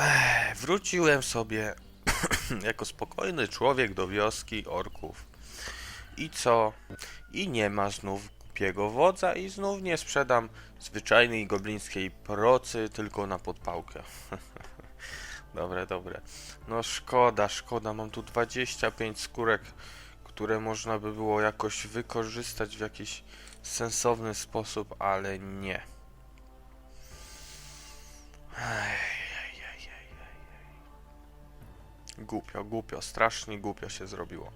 Ech, wróciłem sobie jako spokojny człowiek do wioski orków. I co? I nie ma znów głupiego wodza i znów nie sprzedam zwyczajnej goblińskiej procy tylko na podpałkę. dobre, dobre. No szkoda, szkoda. Mam tu 25 skórek, które można by było jakoś wykorzystać w jakiś sensowny sposób, ale nie. Głupio, głupio, strasznie głupio się zrobiło.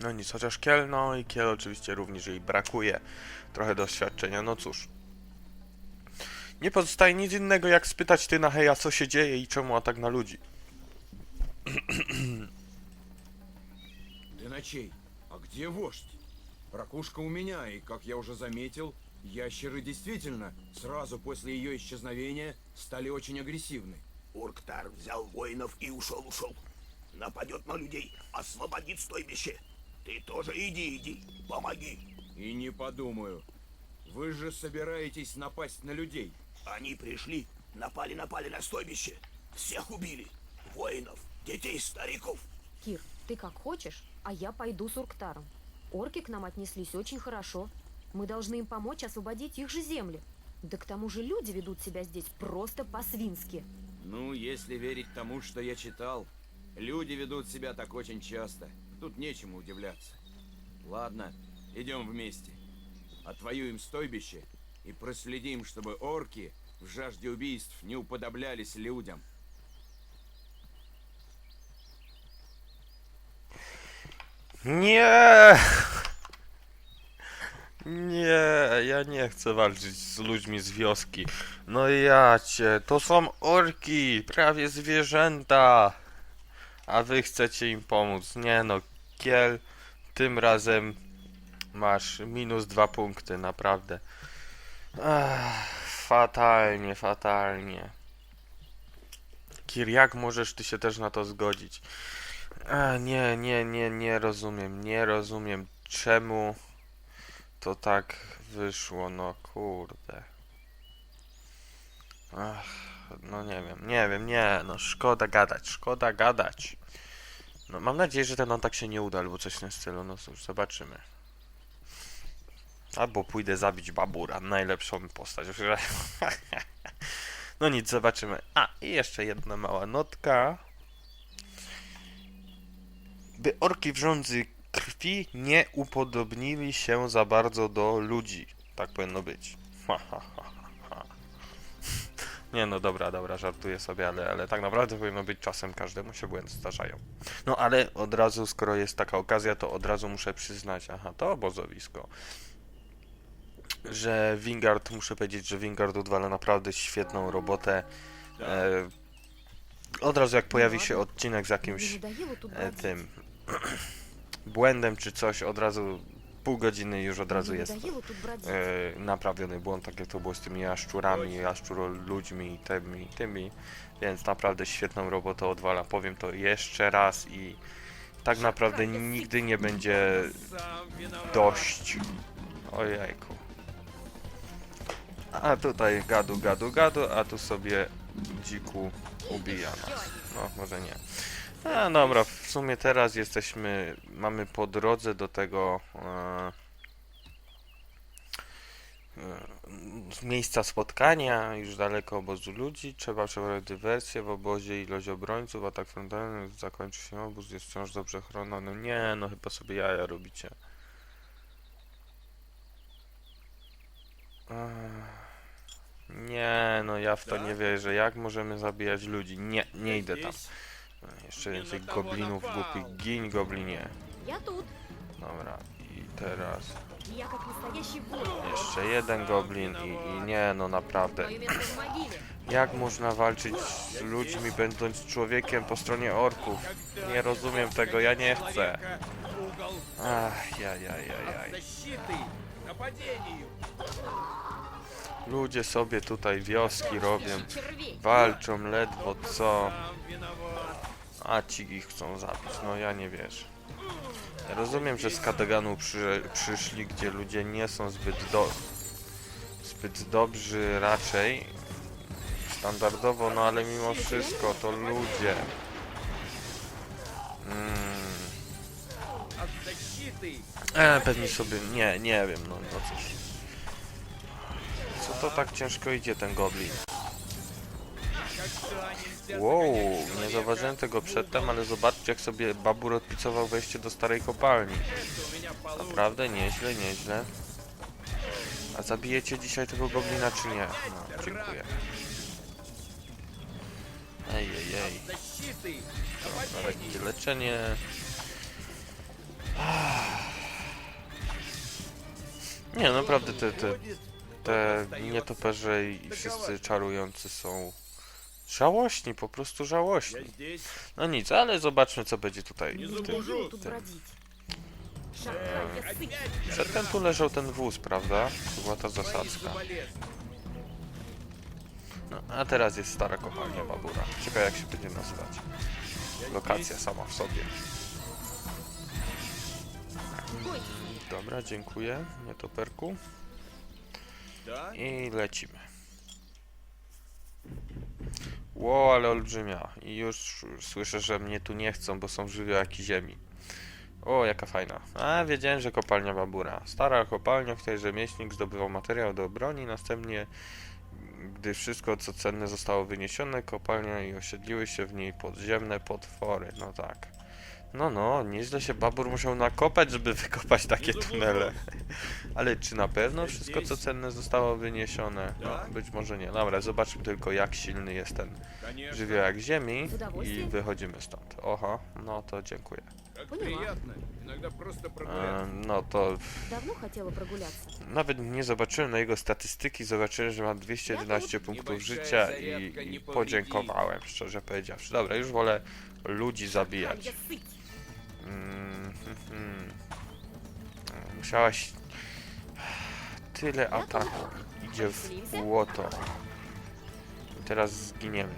No nic, chociaż Kiel, no i Kiel oczywiście również jej brakuje trochę doświadczenia, no cóż. Nie pozostaje nic innego jak spytać ty na heja co się dzieje i czemu atak na ludzi. Для ночей. А где вождь? Ракушка у меня, и, как я уже заметил, ящеры действительно сразу после ее исчезновения стали очень агрессивны. Урктар взял воинов и ушел, ушел. Нападет на людей, освободит стойбище. Ты тоже иди, иди, помоги. И не подумаю. Вы же собираетесь напасть на людей. Они пришли, напали, напали на стойбище. Всех убили. Воинов, детей, стариков. Кир, ты как хочешь, а я пойду с Урктаром. Орки к нам отнеслись очень хорошо. Мы должны им помочь освободить их же земли. Да к тому же люди ведут себя здесь просто по-свински. Ну, если верить тому, что я читал, люди ведут себя так очень часто. Тут нечему удивляться. Ладно, идем вместе. Отвоюем стойбище и проследим, чтобы орки в жажде убийств не уподоблялись людям. Nie! Nie, ja nie chcę walczyć z ludźmi z wioski. No ja cię, to są orki, prawie zwierzęta. A wy chcecie im pomóc. Nie no, Kiel, tym razem masz minus dwa punkty, naprawdę. Ach, fatalnie, fatalnie. Kir, jak możesz ty się też na to zgodzić? A, nie, nie, nie, nie rozumiem, nie rozumiem czemu to tak wyszło, no kurde. Ach, no nie wiem, nie wiem, nie, no szkoda gadać, szkoda gadać. No mam nadzieję, że ten atak się nie uda, albo coś w tym stylu, no cóż, zobaczymy. Albo pójdę zabić babura, najlepszą postać. No nic, zobaczymy. A, i jeszcze jedna mała notka by orki w rządzy krwi nie upodobnili się za bardzo do ludzi. Tak powinno być. Nie no, dobra, dobra, żartuję sobie, ale, ale tak naprawdę powinno być czasem każdemu się błędy zdarzają. No ale od razu, skoro jest taka okazja, to od razu muszę przyznać, aha, to obozowisko że Wingard, muszę powiedzieć, że Wingard odwala naprawdę świetną robotę. E, od razu jak pojawi się odcinek z jakimś e, tym błędem czy coś od razu pół godziny już od razu jest e, naprawiony błąd, tak jak to było z tymi jaszczurami, jaszczuro ludźmi i tymi, tymi, więc naprawdę świetną robotę odwala. Powiem to jeszcze raz i tak naprawdę nigdy nie będzie dość. Ojejku. A tutaj gadu, gadu, gadu, a tu sobie dziku ubija nas. No, może nie. A dobra, w sumie teraz jesteśmy, mamy po drodze do tego e, e, miejsca spotkania, już daleko obozu ludzi. Trzeba przeprowadzić dywersję w obozie, ilość obrońców, atak frontalny, zakończy się obóz, jest wciąż dobrze chroniony. Nie, no chyba sobie jaja robicie. Ech. Nie, no ja w to nie wierzę. Jak możemy zabijać ludzi? Nie, nie idę tam. Jeszcze więcej goblinów głupich. Gin goblinie. Я тут. Dobra, i teraz Я как настоящий воин. jeszcze jeden goblin i, i nie, no naprawdę. Мое место в могиле. Jak można walczyć z ludźmi będąc człowiekiem po stronie orków? Nie rozumiem tego, ja nie chcę. Ach, jaj, jaj, jaj, jaj. Защиты! Нападению! Ludzie sobie tutaj wioski robią, Червей. walczą ledwo co, Сам виноват! A ci ich chcą zabić, no ja nie wierzę. Rozumiem, że z Kataganu przy, przyszli, gdzie ludzie nie są zbyt, do, zbyt dobrzy raczej, standardowo, no ale mimo wszystko to ludzie. Mm. E, pewnie sobie, nie, nie wiem, no, no cóż. Co to tak ciężko idzie ten goblin? Wow, nie zauważyłem tego przedtem, ale zobaczcie jak sobie Babur odpicował wejście do starej kopalni. Naprawdę nieźle, nieźle. A zabijecie dzisiaj tego goblina czy nie? No, dziękuję. Ej, ej, ej. Dobra, leczenie. Nie, naprawdę te, te, te nietoperze i wszyscy czarujący są Żałośni, po prostu żałośni. No nic, ale zobaczmy co będzie tutaj. W tym, tu tym. Przedtem tu leżał ten wóz, prawda? To była ta zasadzka. No, a teraz jest stara kopalnia Babura. Ciekawe jak się będzie nazywać. Lokacja sama w sobie. Dobra, dziękuję. Nietoperku. I lecimy. Ło, ale olbrzymia. I już słyszę, że mnie tu nie chcą, bo są żywiołaki ziemi. O, jaka fajna. A, wiedziałem, że kopalnia Babura. Stara kopalnia, w której rzemieślnik zdobywał materiał do broni, następnie, gdy wszystko co cenne zostało wyniesione, kopalnia i osiedliły się w niej podziemne potwory. No tak. No, no, nieźle się Babur musiał nakopać, żeby wykopać takie tunele. Ale czy na pewno wszystko co cenne zostało wyniesione? No, być może nie. Dobra, zobaczmy tylko jak silny jest ten Конечно. żywiołak ziemi Z i удовольствием. wychodzimy stąd. Oho, no to dziękuję. Как Поняла. приятно. Иногда просто E, прогуляться. no to Давно хотела прогуляться. nawet nie zobaczyłem na jego statystyki, zobaczyłem, że ma 211 punktów życia i, i podziękowałem, szczerze powiedziawszy. Dobra, już wolę ludzi zabijać. Шакалья сыть. Mm, hmm, hmm. Musiałaś... Tyle ataku idzie w błoto. I teraz zginiemy.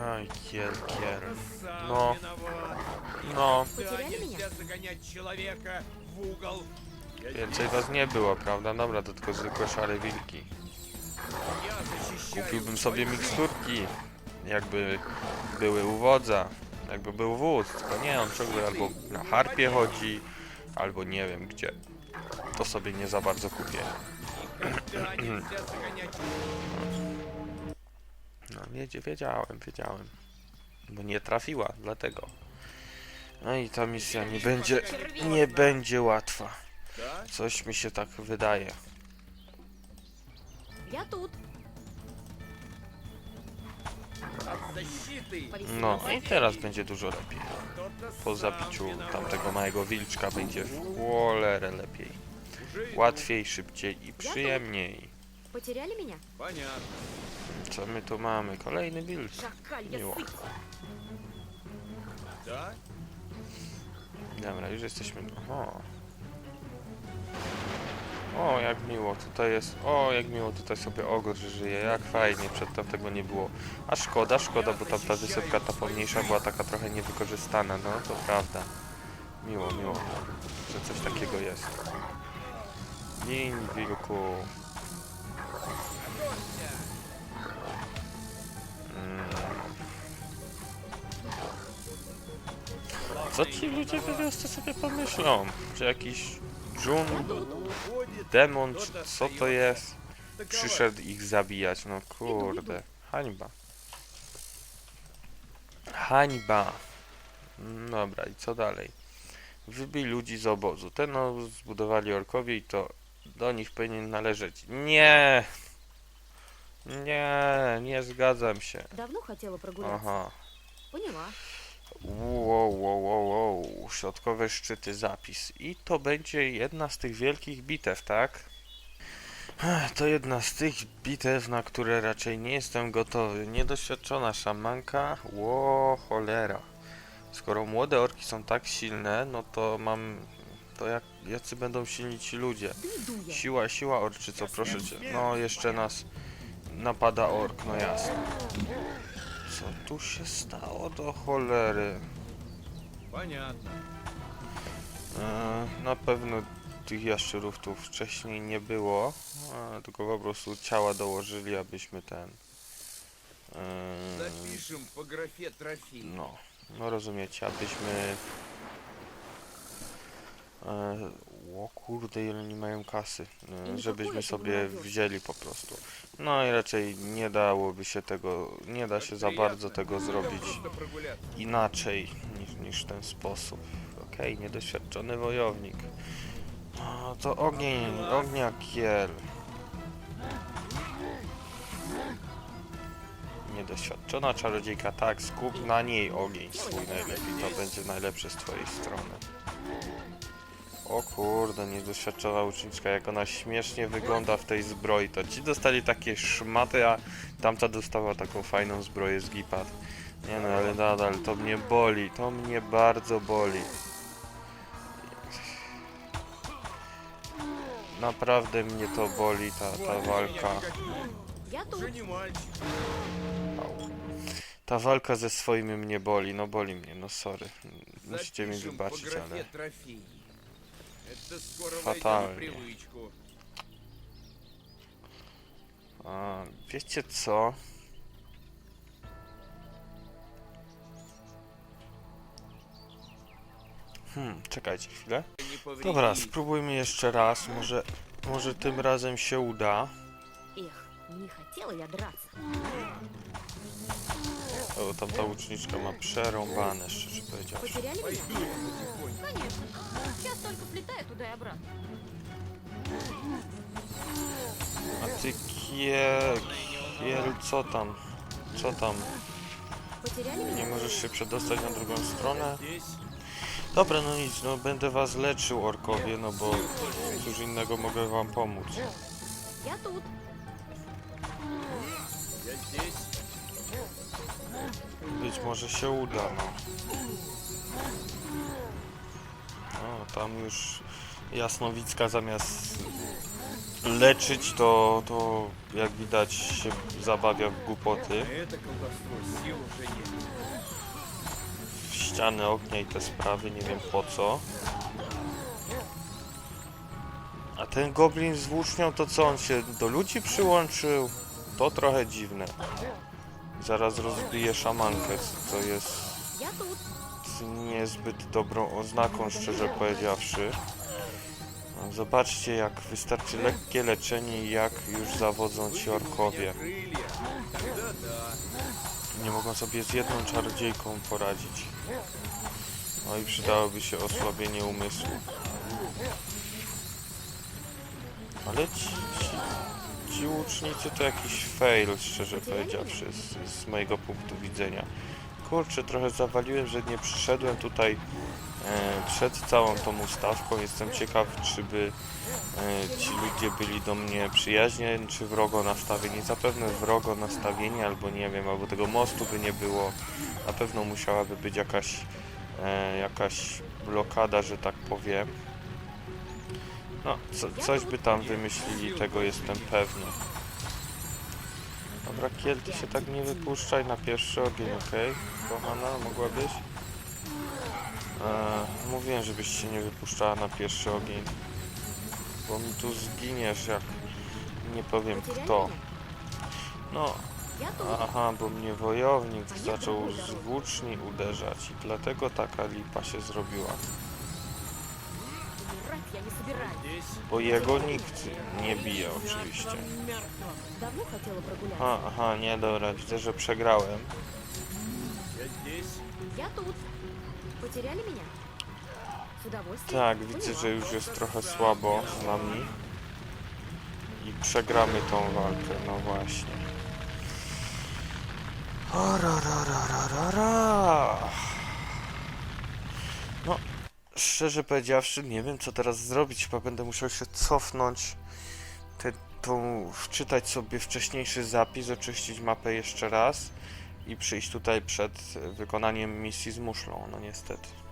Aj, kiel, kiel. Сам Но. виноват. No, Да, Потеряли меня? нельзя загонять человека в угол. Я więcej was nie było, prawda? Dobra, to tylko zwykłe szare wilki. Я защищаю Kupiłbym sobie свою miksturki, jakby były u wodza, jakby był wódz, tylko nie, on ciągle albo na harpie chodzi, albo nie wiem gdzie. To sobie nie za bardzo kupię. No wiedzie, wiedziałem, wiedziałem. Bo nie trafiła, dlatego. No i ta misja nie będzie, nie będzie łatwa. Coś mi się tak wydaje. Ja tu. No i teraz będzie dużo lepiej. Кто-то Po сам zabiciu виноват. tamtego małego wilczka będzie w cholerę lepiej. Уже иду. Łatwiej, szybciej i przyjemniej. Потеряли меня? Понятно. Co my tu mamy? Kolejny wilk. Шакалья Miło. сыть. Да? Dobra, już jesteśmy. O. o, jak miło tutaj jest. O, jak miło tutaj sobie ogr żyje. Jak fajnie, przedtem tego nie było. A szkoda, szkoda, bo tamta wysypka ta pomniejsza była taka trochę niewykorzystana. No, to prawda. Miło, miło, że coś takiego jest. Gin, wilku. Mm. Co ci ludzie w wiosce sobie pomyślą? Czy jakiś dżun, Уходит. demon, czy co to jest? Таковать. Przyszedł ich zabijać, no kurde. Hańba. Hańba. Mm, Dobra, i co dalej? Wybij ludzi z obozu. Ten no, zbudowali orkowie i to do nich powinien należeć. Nie! Nie, nie zgadzam się. Давно хотела прогуляться. Aha. Поняла. Wow, wow, wow, wow, środkowe szczyty zapis. I to będzie jedna z tych wielkich bitew, tak? To jedna z tych bitew, na które raczej nie jestem gotowy. Niedoświadczona szamanka, ło cholera. Skoro młode orki są tak silne, no to mam... To jak, jacy będą silni ci ludzie? Siła, siła orczyco, proszę cię. No, jeszcze nas napada ork, no jasne. Co tu się stało do cholery? Понятно. E, na pewno tych jaszczurów tu wcześniej nie było, a, tylko po prostu ciała dołożyli, abyśmy ten... Yy, Запишем по графе трофей. no, no rozumiecie, abyśmy... E, o kurde ile nie mają kasy, e, żebyśmy sobie wzięli po prostu. No i raczej nie dałoby się tego, nie da się za bardzo tego zrobić inaczej niż, niż w ten sposób. Okej, niedoświadczony wojownik. No to ogień, ogniakiel. Niedoświadczona czarodziejka, tak, skup na niej ogień swój najlepiej, to będzie najlepsze z twojej strony. O kurde, niedoświadczona uczniczka, jak ona śmiesznie wygląda w tej zbroi. To ci dostali takie szmaty, a tamta dostała taką fajną zbroję z gipad. Nie no, ale nadal, to mnie boli, to mnie bardzo boli. Naprawdę mnie to boli, ta, ta walka. Ta walka ze swoimi mnie boli, no boli mnie, no sorry. Musicie mi wybaczyć, ale... трофей. Это скоро Фатально. войдет в привычку. A, wiecie co? Hmm, czekajcie chwilę. Не повреди. Dobra, spróbujmy jeszcze raz, może, może tym razem się uda. Эх, не хотела я драться. O, tam ta uczniczka ma przerąbane, szczerze powiedziawszy. Потеряли меня? Пойду я потихоньку. Конечно. Сейчас только слетаю туда и обратно. A ty kie... kiel, co tam? Co tam? Потеряли меня? Nie możesz się przedostać na drugą stronę? Здесь. Dobra, no nic, no będę was leczył, orkowie, no bo cóż innego mogę wam pomóc. Я тут. Я здесь. Być może się uda, no. tam już Jasnowicka zamiast leczyć, to, to jak widać się zabawia w głupoty. W ściany ognia i te sprawy, nie wiem po co. A ten goblin z włócznią to co, on się do ludzi przyłączył? To trochę dziwne. Zaraz rozbiję szamankę, co jest niezbyt dobrą oznaką, szczerze powiedziawszy. Zobaczcie, jak wystarczy lekkie leczenie i jak już zawodzą ci orkowie. Nie mogą sobie z jedną czarodziejką poradzić. No i przydałoby się osłabienie umysłu. Ale ci, ci ci łucznicy to jakiś fail, szczerze powiedziawszy, z, z mojego punktu widzenia. Kurczę, trochę zawaliłem, że nie przyszedłem tutaj e, przed całą tą ustawką. Jestem ciekaw, czy by e, ci ludzie byli do mnie przyjaźnie, czy wrogo nastawieni. Zapewne wrogo nastawieni, albo nie wiem, albo tego mostu by nie było. Na pewno musiałaby być jakaś, e, jakaś blokada, że tak powiem. No, co, coś by tam wymyślili, tego jestem pewny. Dobra, kielty się tak nie wypuszczaj na pierwszy ogień, okej? Okay? Kochana, mogłabyś? Eee, mówiłem, żebyś się nie wypuszczała na pierwszy ogień. Bo mi tu zginiesz, jak nie powiem kto. No, aha, bo mnie wojownik zaczął z włóczni uderzać i dlatego taka lipa się zrobiła. Умирать я не собираюсь. Здесь. Bo jego nikt nie bije oczywiście. Давно хотела прогуляться. Aha, aha, nie, dobra, widzę, że przegrałem. Я здесь. Я тут. Потеряли меня? С удовольствием. Tak, widzę, Поняла. że już jest trochę słabo z nami. I przegramy tą walkę, no właśnie. O, ra, ra, ra, ra, ra, ra. Szczerze powiedziawszy, nie wiem co teraz zrobić. Chyba będę musiał się cofnąć, te, tą, wczytać sobie wcześniejszy zapis, oczyścić mapę jeszcze raz i przyjść tutaj przed wykonaniem misji z muszlą, no niestety.